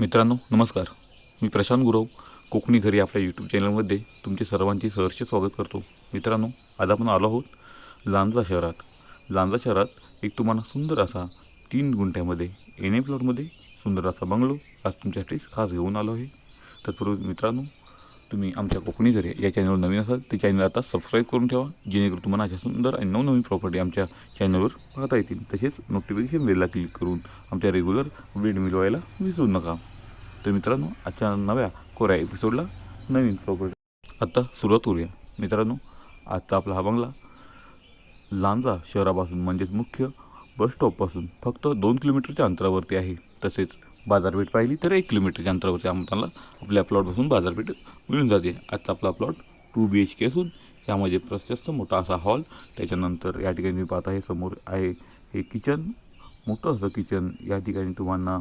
मित्रांनो नमस्कार. मी प्रशांत गुरव कोकणी घरी आपल्या यूट्यूब चॅनलमध्ये तुमचे सर्वांचे सहर्ष स्वागत करतो. मित्रांनो आज आपण आलो आहोत लांजा शहरात. लांजा शहरात एक तुम्हाला सुंदर असा तीन गुंठ्यामध्ये एन ए फ्लोअरमध्ये सुंदर असा बंगलो आज तुमच्यासाठी खास घेऊन आलो आहे. तत्पूर्वी मित्रांनो तुम्ही आमच्या कोकणी घरी या चॅनलवर नवीन असाल ते चॅनल आता सबस्क्राईब करून ठेवा. जेणेकरून तुम्हाला अशा सुंदर आणि नवनवीन प्रॉपर्टी आमच्या चॅनलवर पाहता येतील. तसेच नोटिफिकेशन बेलला क्लिक करून आमच्या रेग्युलर अपडेट मिळवायला विसरू नका. तर मित्रांनो आजच्या नव्या कोऱ्या एपिसोडला नवीन प्रॉपर्टी आत्ता सुरुवात करूया. मित्रांनो आजचा आपला हा बंगला लांजा शहरापासून म्हणजेच मुख्य बस स्टॉपपासून फक्त दोन किलोमीटरच्या अंतरावरती आहे. तसेच बाजारपेठ पाहिली तर एक किलोमीटरच्या अंतरावरती आम्हाला आपल्या प्लॉटपासून बाजारपेठ मिळून जाते. आजचा आपला plot two B H K असून यामध्ये प्रशस्त मोठा असा हॉल. त्याच्यानंतर या ठिकाणी तुम्ही पाहता हे समोर आहे हे किचन. मोठं असं किचन. या ठिकाणी तुम्हाला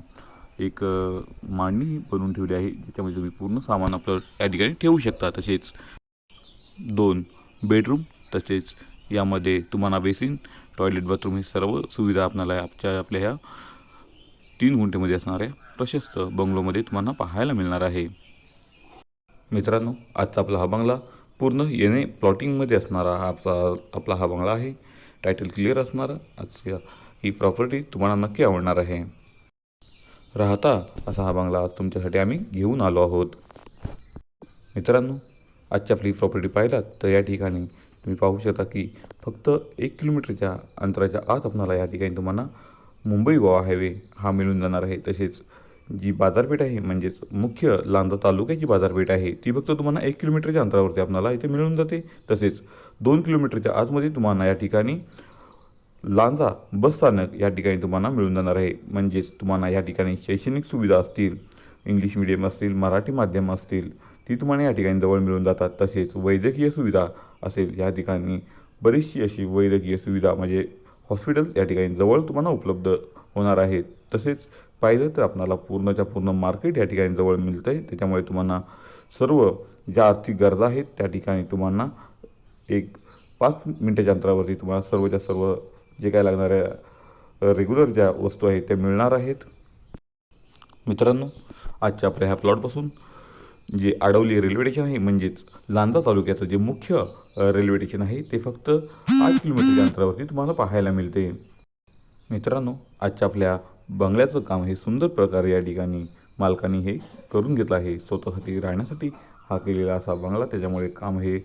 एक मांडणी बनवून ठेवली आहे. ज्याच्यामध्ये तुम्ही पूर्ण सामान आपलं या ठिकाणी ठेवू शकता. तसेच दोन बेडरूम. तसेच यामध्ये तुम्हाला बेसिन टॉयलेट बाथरूम ही सर्व सुविधा आपल्याला आपच्या आपल्या ह्या तीन गुंठेमध्ये असणाऱ्या प्रशस्त बंगलोमध्ये तुम्हाला पाहायला मिळणार आहे. मित्रांनो आजचा आपला हा बंगला पूर्ण येणे प्लॉटिंगमध्ये असणारा हा आपला आपला हा बंगला आहे. टायटल क्लिअर असणारा. आजच्या ही प्रॉपर्टी तुम्हाला नक्की आवडणार आहे. राहता असा हा बंगला आज तुमच्यासाठी आम्ही घेऊन आलो आहोत. मित्रांनो आजच्या आपली प्रॉपर्टी पाहिलात तर या ठिकाणी तुम्ही पाहू शकता की फक्त एक किलोमीटरच्या अंतराच्या आत आपणाला या ठिकाणी तुम्हाला मुंबई गोवा हायवे हा मिळून जाणार आहे. तसेच जी बाजारपेठ आहे म्हणजेच मुख्य लांजा तालुक्याची बाजारपेठ आहे ती फक्त तुम्हाला एक किलोमीटरच्या अंतरावरती आपणाला इथे मिळून जाते. तसेच दोन किलोमीटरच्या आतमध्ये तुम्हाला या ठिकाणी लांजा बसस्थानक या ठिकाणी तुम्हाला मिळून जाणार आहे. म्हणजेच तुम्हाला या ठिकाणी शैक्षणिक सुविधा असतील इंग्लिश मिडियम असतील मराठी माध्यम असतील ती तुम्हाला या ठिकाणी जवळ मिळून जातात. तसेच वैद्यकीय सुविधा असेल या ठिकाणी बरीचशी अशी वैद्यकीय सुविधा म्हणजे हॉस्पिटल या ठिकाणी जवळ तुम्हाला उपलब्ध होणार आहेत. तसेच पाहिलं तर आपणाला पूर्णच्या पूर्ण मार्केट या ठिकाणी जवळ मिळतं आहे त्याच्यामुळे तुम्हाला सर्व ज्या आर्थिक गरजा आहेत त्या ठिकाणी तुम्हाला एक पाच मिनटाच्या अंतरावरती तुम्हाला सर्वच्या सर्व जे काय लागणाऱ्या रेग्युलर ज्या वस्तू आहेत त्या मिळणार आहेत. मित्रांनो आजच्या आपल्या ह्या प्लॉटपासून जे आडवली रेल्वे स्टेशन आहे म्हणजेच लांजा तालुक्याचं जे मुख्य रेल्वे स्टेशन आहे ते फक्त आठ किलोमीटरच्या अंतरावरती तुम्हाला पाहायला मिळते. मित्रांनो आजच्या आपल्या बंगल्याचं काम हे सुंदर प्रकारे या ठिकाणी मालकाने हे करून घेतलं आहे. स्वतःसाठी राहण्यासाठी हा केलेला असा बंगला त्याच्यामुळे काम हे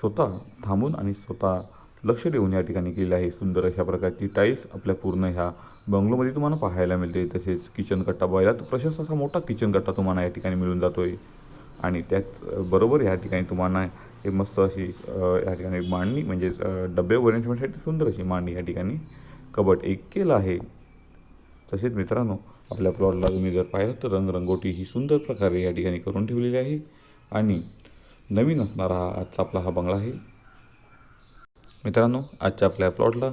स्वतः थांबून आणि स्वतः लक्ष देऊन या ठिकाणी केलेलं आहे. सुंदर अशा प्रकारची टाईल्स आपल्या पूर्ण ह्या बंगलोमध्ये तुम्हाला पाहायला मिळते. तसेच किचन कट्टा पाहिला तर प्रशस्त असा मोठा किचन कट्टा तुम्हाला या ठिकाणी मिळून जातो आहे आणि त्याचबरोबर बरोबर ठिकाणी तुम्हाला हे मस्त अशी ह्या या ठिकाणी मांडणी म्हणजेच डबे वगैरे ठेवण्यासाठी सुंदर अशी मांडणी या ठिकाणी. कबट एक केलं आहे. तसेच मित्रांनो आपल्या प्लॉटला तुम्ही जर पाहिलं तर रंगरंगोटी ही सुंदर प्रकारे या ठिकाणी करून ठेवलेली आहे. आणि नवीन असणारा हा आजचा आपला हा बंगला आहे. मित्रांनो आजच्या आपल्या प्लॉटला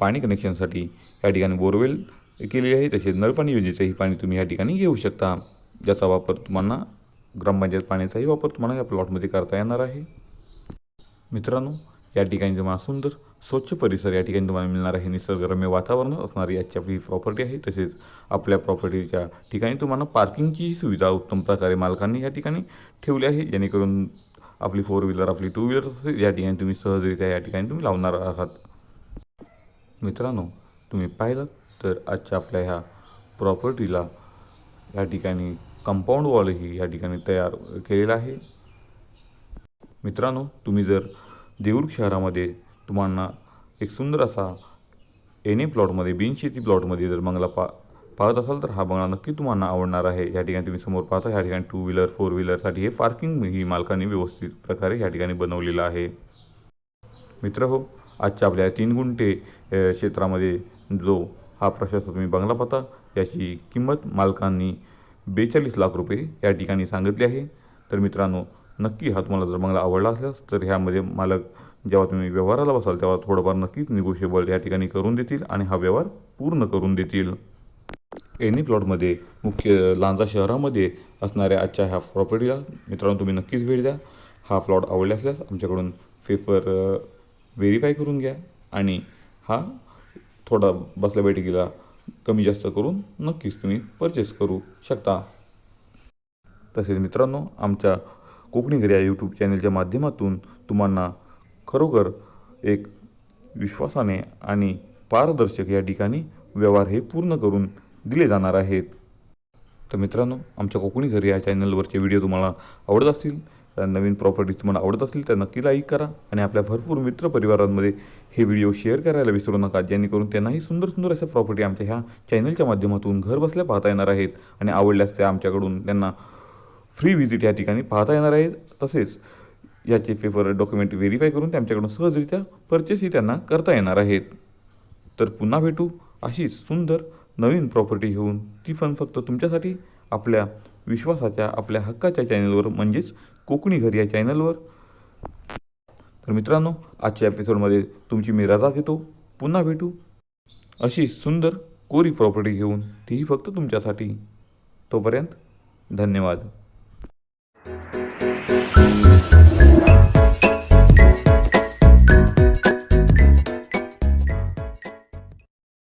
पाणी कनेक्शनसाठी या ठिकाणी बोरवेल केलेली आहे. तसेच नळपाणी योजनेचंही पाणी तुम्ही या ठिकाणी घेऊ शकता. ज्याचा वापर तुम्हाला ग्रामपंचायत म्हणजे पाण्याचाही वापर तुम्हाला या प्लॉटमध्ये करता येणार आहे. मित्रांनो या ठिकाणी तुम्हाला सुंदर स्वच्छ परिसर या ठिकाणी तुम्हाला मिळणार आहे. निसर्गरम्य वातावरण असणारी आजची आपली प्रॉपर्टी आहे. तसेच आपल्या प्रॉपर्टीच्या ठिकाणी तुम्हाला पार्किंगची सुविधा उत्तम प्रकारे मालकांनी या ठिकाणी ठेवली आहे. जेणेकरून आपली फोर व्हीलर आपली टू व्हीलर असेल या ठिकाणी तुम्ही सहजरित्या या ठिकाणी तुम्ही लावणार आहात. मित्रांनो तुम्ही पाहिलं तर आजच्या आपल्या ह्या प्रॉपर्टीला या ठिकाणी कंपाऊंड वॉलही या ठिकाणी तयार केलेला आहे. मित्रांनो तुम्ही जर देऊर शहरामध्ये तुम्हाला एक सुंदर असा एन ए प्लॉटमध्ये बिनशेती प्लॉटमध्ये जर बंगला पा पाहत असाल तर हा बंगला नक्की तुम्हाला आवडणार आहे. या ठिकाणी तुम्ही समोर पाहता या ठिकाणी टू व्हीलर फोर व्हीलरसाठी हे पार्किंग ही मालकांनी व्यवस्थित प्रकारे या ठिकाणी बनवलेलं आहे. मित्र हो आजच्या आपल्या तीन गुंठे क्षेत्रामध्ये जो हा प्रशस्त तुम्ही बंगला पाहता याची किंमत मालकांनी बेचाळीस लाख रुपये या ठिकाणी सांगितले आहे. तर मित्रांनो नक्की हा तुम्हाला जर बंगला आवडला असल्यास तर ह्यामध्ये मालक जेव्हा तुम्ही व्यवहाराला बसाल तेव्हा थोडंफार नक्कीच निगोशिएबल या ठिकाणी करून देतील आणि हा व्यवहार पूर्ण करून देतील. एनी प्लॉटमध्ये मुख्य लांजा शहरामध्ये असणाऱ्या आजच्या ह्या प्रॉपर्टीला मित्रांनो तुम्ही नक्कीच भेट द्या. हा प्लॉट आवडला असल्यास आमच्याकडून पेपर व्हेरीफाय करून घ्या आणि हा थोडा बसल्या बैठकीला कमी जास्त करून नक्कीच तुम्ही परचेस करू शकता. तसेच मित्रांनो आमच्या कोकणी घरी या यूट्यूब चॅनलच्या माध्यमातून तुम्हाला खरोखर एक विश्वासाने आणि पारदर्शक या ठिकाणी व्यवहार हे पूर्ण करून दिले जाणार आहेत. तर मित्रांनो आमच्या कोकणी घरी या चॅनलवरचे व्हिडिओ तुम्हाला आवडत असतील नवीन प्रॉपर्टीज तुम्हाला आवडत असतील तर नक्की लाईक करा आणि आपल्या भरपूर मित्रपरिवारांमध्ये हे व्हिडिओ शेअर करायला विसरू नका जेणेकरून त्यांनाही सुंदर सुंदर अशा प्रॉपर्टी आमच्या ह्या चॅनलच्या माध्यमातून घर बसल्या पाहता येणार आहेत आणि आवडल्यास त्या आमच्याकडून त्यांना फ्री व्हिजिट या ठिकाणी पाहता येणार आहेत. तसेच याचे पेपर डॉक्युमेंट व्हेरीफाय करून त्यांच्याकडून सहजरित्या परचेसही त्यांना करता येणार आहेत. तर पुन्हा भेटू अशीच सुंदर नवीन प्रॉपर्टी घेऊन. ती पण फक्त तुमच्यासाठी. आपल्या विश्वासाच्या आपल्या हक्काच्या चॅनलवर म्हणजेच कोकणी घरी या चॅनलवर. तर मित्रांनो आजच्या एपिसोडमध्ये तुमची मी रजा घेतो. पुन्हा भेटू. अशी सुंदर कोरी प्रॉपर्टी घेऊन तीही फक्त तुमच्यासाठी. तोपर्यंत धन्यवाद.